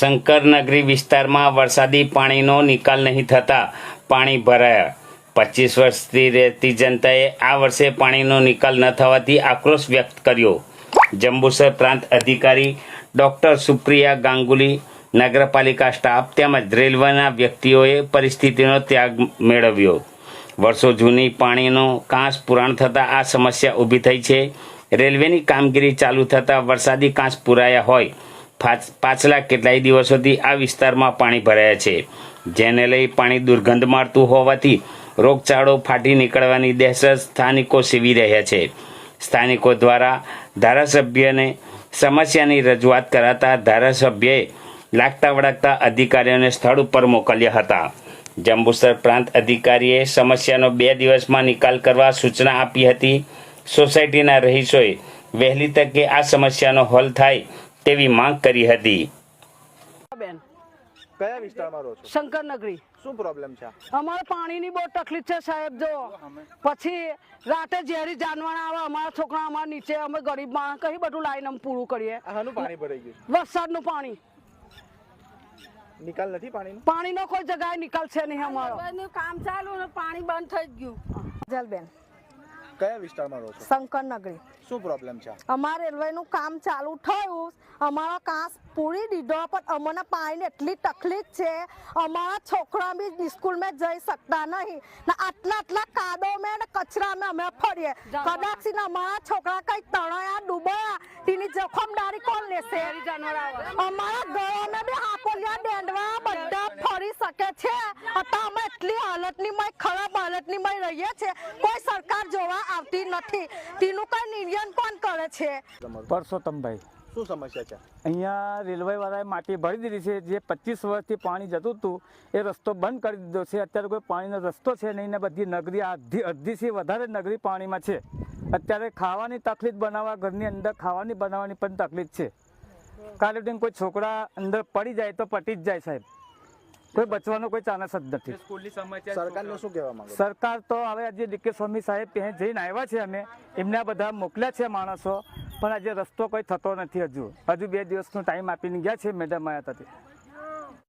શંકરનગરી વિસ્તારમાં વરસાદી પાણીનો નિકાલ નહીં થતા પાણી ભરાયા. પચીસ વર્ષથી રહેતી જનતાએ આ વર્ષે પાણીનો નિકાલ ન થવાથી આક્રોશ વ્યક્ત કર્યો. જંબુસર પ્રાંત અધિકારી ડોક્ટર સુપ્રિયા ગાંગુલી, નગરપાલિકા સ્ટાફ તેમજ રેલવેના વ્યક્તિઓએ પરિસ્થિતિનો ત્યાગ મેળવ્યો. વર્ષો જૂની પાણીનો કાંસ પુરાણ થતાં આ સમસ્યા ઊભી થઈ છે. રેલવેની કામગીરી ચાલુ થતાં વરસાદી કાંસ પુરાયા હોય. પાછલા કેટલાય દિવસોથી આ વિસ્તારમાં પાણી ભરાયા છે. જેને લઈ પાણી દુર્ગંધ મારતું હોવાથી રોગચાળો ફાટી નીકળવાની દહેશત સ્થાનિકો સેવી રહ્યા છે. સ્થાનિકો દ્વારા ધારાસભ્યને સમસ્યાની રજૂઆત કરાતા ધારાસભ્યએ લાગતા વળગતા અધિકારીઓને સ્થળ ઉપર મોકલ્યા હતા. જંબુસર પ્રાંત અધિકારીએ સમસ્યાનો બે દિવસમાં નિકાલ કરવા સૂચના આપી હતી. સોસાયટીના રહીશોએ વહેલી તકે આ સમસ્યાનો હલ થાય તેવી માંગ કરી હતી. બેન કયા વિસ્તારમાં રહો છો? શંકરનગરી. શું પ્રોબ્લેમ છે? અમારે પાણીની બહુ તકલીફ છે સાહેબ જો. પછી રાતે ઝેરી જાનવાના આવે અમારા છોકરા અમારા નીચે અમે ગરીબ માણસ કઈ બધું લાઈને અમે પૂરું કરીએ. પાણી ભરાઈ ગયું? વરસાદનું પાણી. નિકાલ નથી પાણીનો? પાણીનો કોઈ જગ્યાએ નિકાલ છે નહીં અમારો. કામ ચાલુ પાણી બંધ થઈ ગયું. જલબેન કયા વિસ્તારમાં રહો છો? શંકરનગરી. શું પ્રોબ્લેમ છે? અમારે રેલવેનું કામ ચાલુ થયું. અમારો કાંસ પૂરી દીધો પણ અમને પાણીની એટલી તકલીફ છે. અમારા છોકરા બી સ્કૂલમાં જઈ શકતા નહીં. ને આટલા આટલા કાદો મેં ને કચરામાં અમે ફરીએ. કદાચ અમારા છોકરા કઈ તણાયા ડૂબાયા તેની જોખમદારી કોણ લેશે? અમારા ઘરોમાં બી હાપોલિયા છે અમે એટલી હાલતની મય ખરાબ હાલતની મય રહીએ છે. કોઈ સરકાર જોવા આવતી નથી. તેનું કઈ નિર્ણય કોણ કરે છે? પરસોત્તમભાઈ. શું સમસ્યા છે? અહીંયા રેલવેવાળાએ માટી ભરી દીધી છે. જે પચીસ વર્ષથી પાણી જતું હતું એ રસ્તો બંધ કરી દીધો છે. અત્યારે કોઈ પાણીનો રસ્તો છે નહીં ને બધી નગરી અડધી અડધીથી વધારે નગરી પાણીમાં છે. અત્યારે ખાવાની તકલીફ બનાવવા ઘરની અંદર ખાવાની બનાવવાની પણ તકલીફ છે. કાલે કોઈ છોકરા અંદર પડી જાય તો પટી જ જાય સાહેબ. કોઈ બચવાનો કોઈ ચાન્સ જ નથી. સરકારને શું કહેવા માંગો સરકાર તો હવે આજે ડીકે સ્વામી સાહેબ ત્યાં જઈને આવ્યા છે અમે. એમને આ બધા મોકલ્યા છે માણસો. પણ આજે રસ્તો કોઈ થતો નથી હજુ. હજુ બે દિવસનો ટાઈમ આપીને ગયા છે મેડમ આયા હતા તે